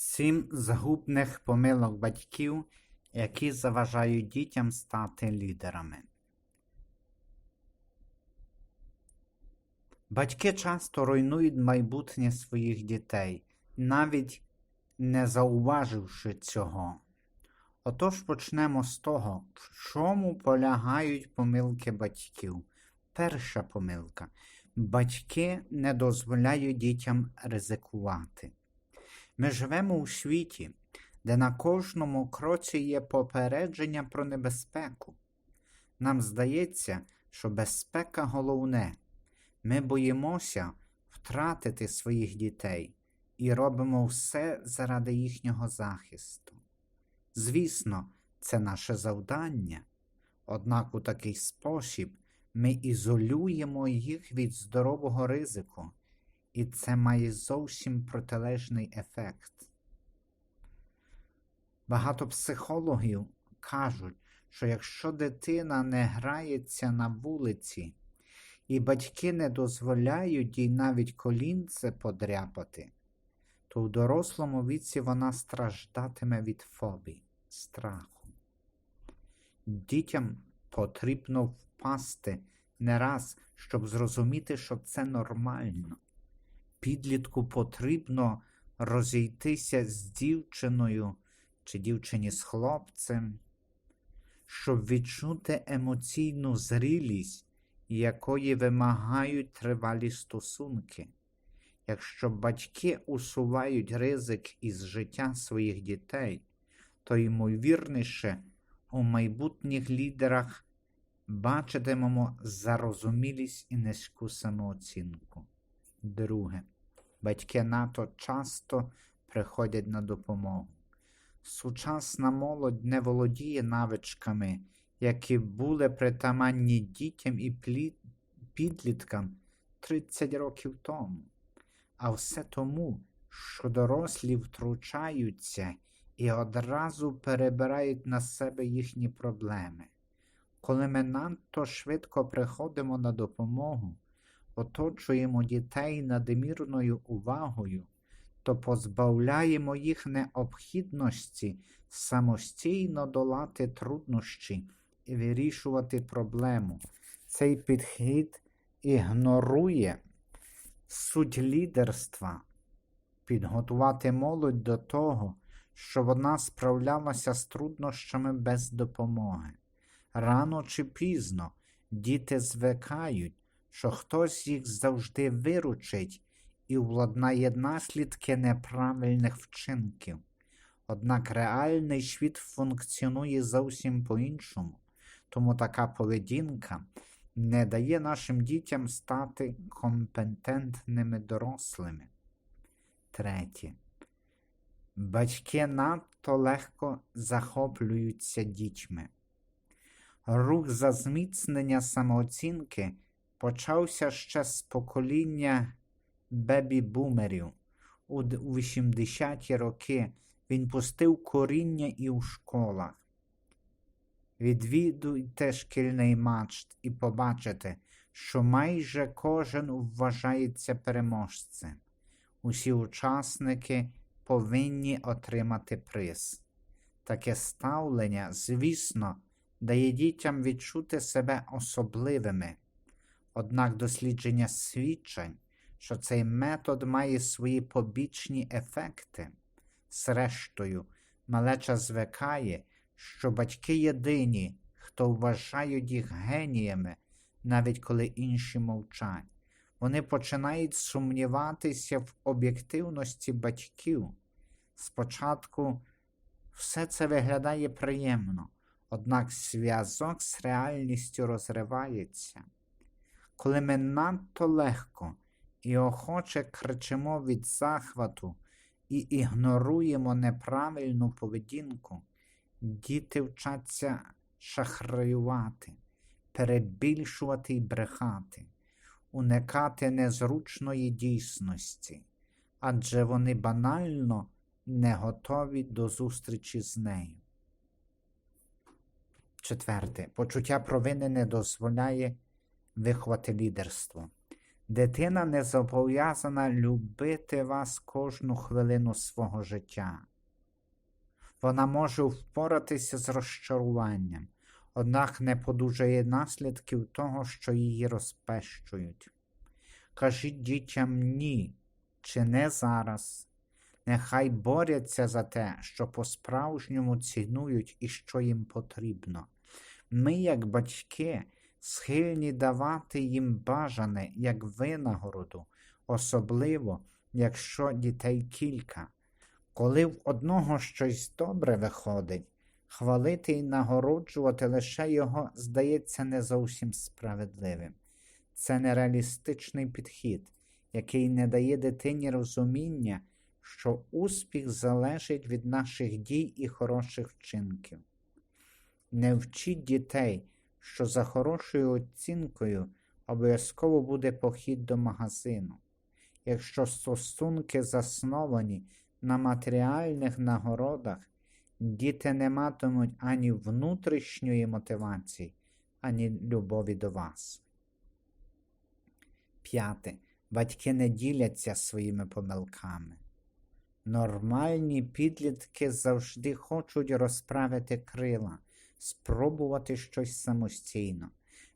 Сім згубних помилок батьків, які заважають дітям стати лідерами. Батьки часто руйнують майбутнє своїх дітей, навіть не зауваживши цього. Отож почнемо з того, в чому полягають помилки батьків. Перша помилка. Батьки не дозволяють дітям ризикувати. Ми живемо у світі, де на кожному кроці є попередження про небезпеку. Нам здається, що безпека головне. Ми боїмося втратити своїх дітей і робимо все заради їхнього захисту. Звісно, це наше завдання, однак у такий спосіб ми ізолюємо їх від здорового ризику, і це має зовсім протилежний ефект. Багато психологів кажуть, що якщо дитина не грається на вулиці, і батьки не дозволяють їй навіть колінце подряпати, то в дорослому віці вона страждатиме від фобій, страху. Дітям потрібно впасти не раз, щоб зрозуміти, що це нормально. Підлітку потрібно розійтися з дівчиною чи дівчині з хлопцем, щоб відчути емоційну зрілість, якої вимагають тривалі стосунки. Якщо батьки усувають ризик із життя своїх дітей, то ймовірніше у майбутніх лідерах бачитимемо зарозумілість і низьку самооцінку. Друге, батьки НАТО часто приходять на допомогу. Сучасна молодь не володіє навичками, які були притаманні дітям і підліткам 30 років тому. А все тому, що дорослі втручаються і одразу перебирають на себе їхні проблеми. Коли ми надто швидко приходимо на допомогу, оточуємо дітей надмірною увагою, то позбавляємо їх необхідності самостійно долати труднощі і вирішувати проблему. Цей підхід ігнорує суть лідерства, підготувати молодь до того, щоб вона справлялася з труднощами без допомоги. Рано чи пізно діти звикають, що хтось їх завжди виручить і владнає наслідки неправильних вчинків. Однак реальний світ функціонує зовсім по-іншому, тому така поведінка не дає нашим дітям стати компетентними дорослими. Третє. Батьки надто легко захоплюються дітьми. Рух за зміцнення самооцінки почався ще з покоління бебі-бумерів. У 80-ті роки він пустив коріння і у школах. Відвідуйте шкільний матч і побачите, що майже кожен вважається переможцем. Усі учасники повинні отримати приз. Таке ставлення, звісно, дає дітям відчути себе особливими. Однак дослідження свідчень, що цей метод має свої побічні ефекти. Зрештою, малеча звикає, що батьки єдині, хто вважають їх геніями, навіть коли інші мовчать. Вони починають сумніватися в об'єктивності батьків. Спочатку все це виглядає приємно, однак зв'язок з реальністю розривається. Коли ми надто легко і охоче кричимо від захвату і ігноруємо неправильну поведінку, діти вчаться шахраювати, перебільшувати і брехати, уникати незручної дійсності, адже вони банально не готові до зустрічі з нею. Четверте, почуття провини не дозволяє виховати лідерство. Дитина не зобов'язана любити вас кожну хвилину свого життя. Вона може впоратися з розчаруванням, однак не подужає наслідків того, що її розпещують. Кажіть дітям ні, чи не зараз. Нехай борються за те, що по-справжньому цінують і що їм потрібно. Ми, як батьки, схильні давати їм бажане як винагороду, особливо, якщо дітей кілька. Коли в одного щось добре виходить, хвалити і нагороджувати лише його здається не зовсім справедливим. Це нереалістичний підхід, який не дає дитині розуміння, що успіх залежить від наших дій і хороших вчинків. Не вчіть дітей, що за хорошою оцінкою обов'язково буде похід до магазину. Якщо стосунки засновані на матеріальних нагородах, діти не матимуть ані внутрішньої мотивації, ані любові до вас. П'яте. Батьки не діляться своїми помилками. Нормальні підлітки завжди хочуть розправити крила, спробувати щось самостійно.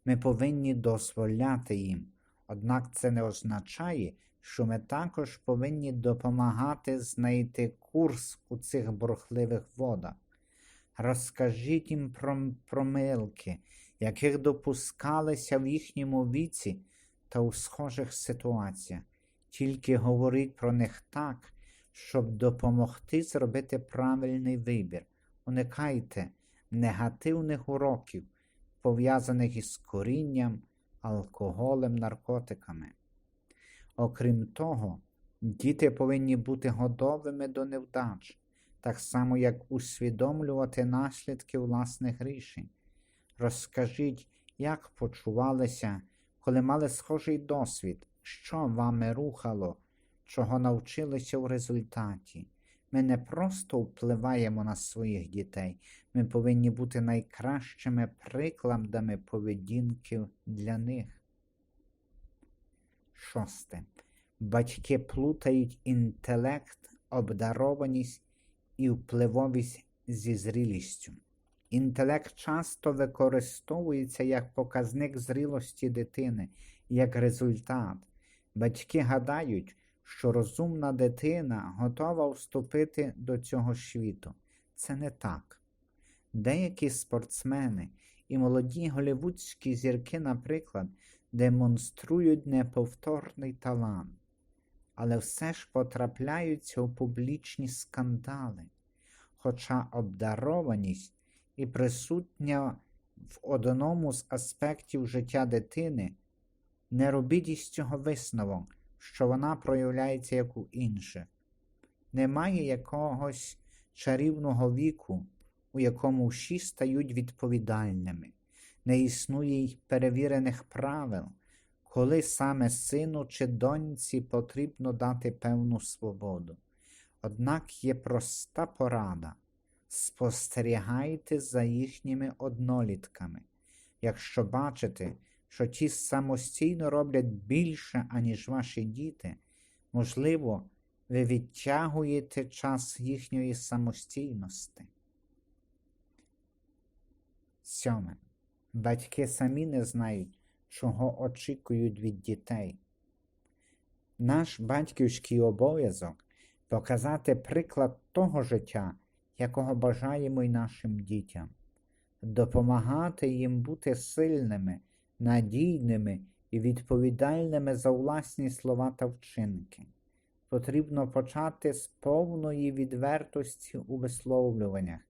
Ми повинні дозволяти їм, однак це не означає, що ми також повинні допомагати знайти курс у цих бурхливих водах. Розкажіть їм про помилки, яких допускалися в їхньому віці та у схожих ситуаціях. Тільки говоріть про них так, щоб допомогти зробити правильний вибір. Уникайте негативних уроків, пов'язаних із корінням, алкоголем, наркотиками. Окрім того, діти повинні бути готовими до невдач, так само як усвідомлювати наслідки власних рішень. Розкажіть, як почувалися, коли мали схожий досвід, що вами рухало, чого навчилися в результаті. Ми не просто впливаємо на своїх дітей, ми повинні бути найкращими прикладами поведінки для них. Шосте. Батьки плутають інтелект, обдарованість і впливовість зі зрілістю. Інтелект часто використовується як показник зрілості дитини, як результат. Батьки гадають, що розумна дитина готова вступити до цього світу. Це не так. Деякі спортсмени і молоді голівудські зірки, наприклад, демонструють неповторний талант, але все ж потрапляються у публічні скандали, хоча обдарованість і присутня в одному з аспектів життя дитини, не робіть із цього висновок, що вона проявляється як у інших. Немає якогось чарівного віку, у якому всі стають відповідальними не існує й перевірених правил, коли саме сину чи доньці потрібно дати певну свободу. Однак є проста порада спостерігайте за їхніми однолітками. Якщо бачите, що ті самостійно роблять більше, аніж ваші діти, можливо, ви відтягуєте час їхньої самостійності. Сьоме. Батьки самі не знають, чого очікують від дітей. Наш батьківський обов'язок показати приклад того життя, якого бажаємо й нашим дітям, допомагати їм бути сильними, надійними і відповідальними за власні слова та вчинки. Потрібно почати з повної відвертості у висловлюваннях,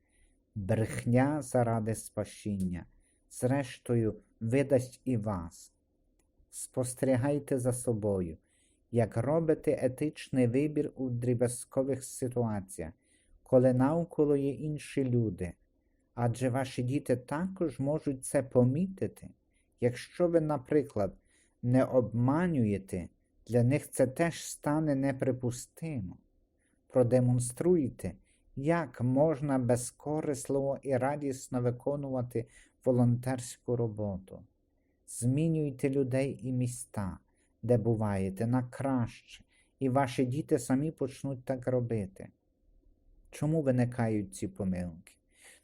брехня заради спасіння зрештою, видасть і вас. Спостерігайте за собою, як робите етичний вибір у дріб'язкових ситуаціях, коли навколо є інші люди, адже ваші діти також можуть це помітити. Якщо ви, наприклад, не обманюєте, для них це теж стане неприпустимо. Продемонструйте, як можна безкорисливо і радісно виконувати волонтерську роботу. Змінюйте людей і міста, де буваєте, на краще, і ваші діти самі почнуть так робити. Чому виникають ці помилки?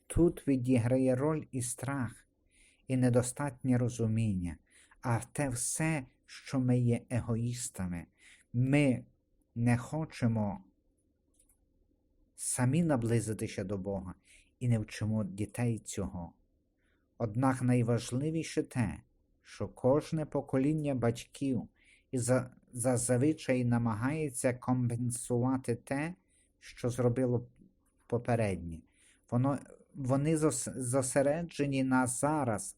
Тут відіграє роль і страх, і недостатнє розуміння, а те все, що ми є егоїстами. Ми не хочемо самі наблизитися до Бога і не вчимо дітей цього. Однак найважливіше те, що кожне покоління батьків і за, зазвичай намагається компенсувати те, що зробило попереднє. Воно, вони зос- зосереджені на зараз,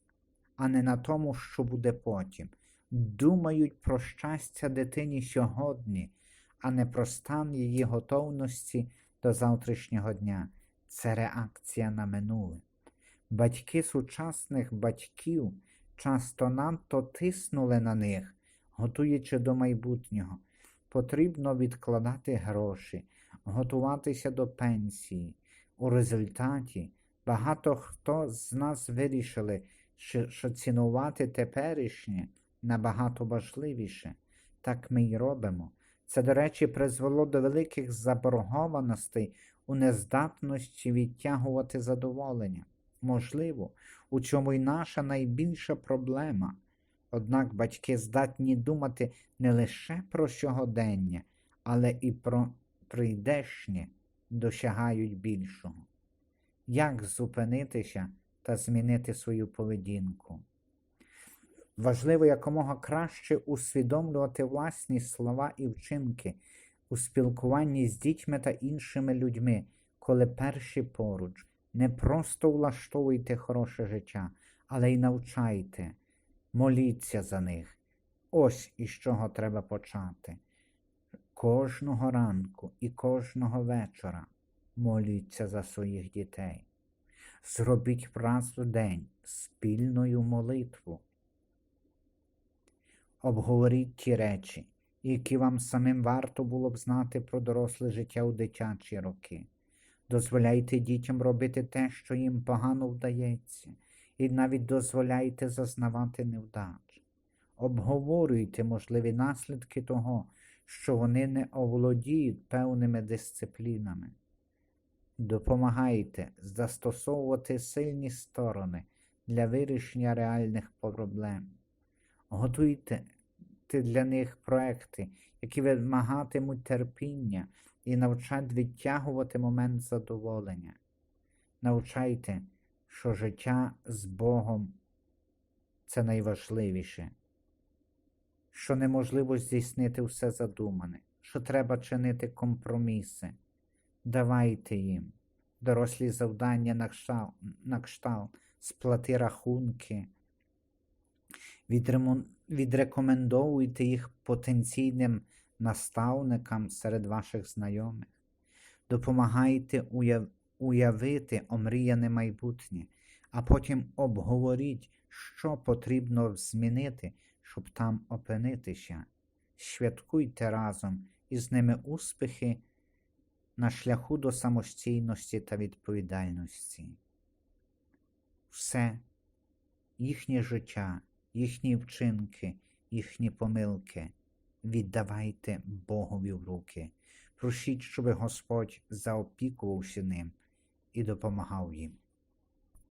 а не на тому, що буде потім. Думають про щастя дитині сьогодні, а не про стан її готовності до завтрашнього дня. Це реакція на минуле. Батьки сучасних батьків часто надто тиснули на них, готуючи до майбутнього. Потрібно відкладати гроші, готуватися до пенсії. У результаті багато хто з нас вирішили, що, цінувати теперішнє набагато важливіше. Так ми й робимо. Це, до речі, призвело до великих заборгованостей у нездатності відтягувати задоволення. Можливо, у цьому й наша найбільша проблема. Однак батьки здатні думати не лише про сьогодення, але і про прийдешнє досягають більшого. Як зупинитися та змінити свою поведінку? Важливо якомога краще усвідомлювати власні слова і вчинки у спілкуванні з дітьми та іншими людьми, коли перші поруч. Не просто влаштовуйте хороше життя, але й навчайте, моліться за них. Ось із чого треба почати. Кожного ранку і кожного вечора моліться за своїх дітей. Зробіть раз в день спільною молитву. Обговоріть ті речі, які вам самим варто було б знати про доросле життя у дитячі роки. Дозволяйте дітям робити те, що їм погано вдається, і навіть дозволяйте зазнавати невдач. Обговорюйте можливі наслідки того, що вони не оволодіють певними дисциплінами. Допомагайте застосовувати сильні сторони для вирішення реальних проблем. Готуйте для них проекти, які вимагатимуть терпіння і навчать відтягувати момент задоволення. Навчайте, що життя з Богом це найважливіше, що неможливо здійснити все задумане, що треба чинити компроміси. Давайте їм дорослі завдання на кшталт, на кшталт сплати рахунки. Відремон... Відрекомендовуйте їх потенційним наставникам серед ваших знайомих. Допомагайте уяв... уявити омріяне майбутнє, а потім обговоріть, що потрібно змінити, щоб там опинитися. Святкуйте разом із ними успіхи на шляху до самостійності та відповідальності. Все їхнє життя, їхні вчинки, їхні помилки віддавайте Богові в руки. Просіть, щоб Господь заопікувався ним і допомагав їм.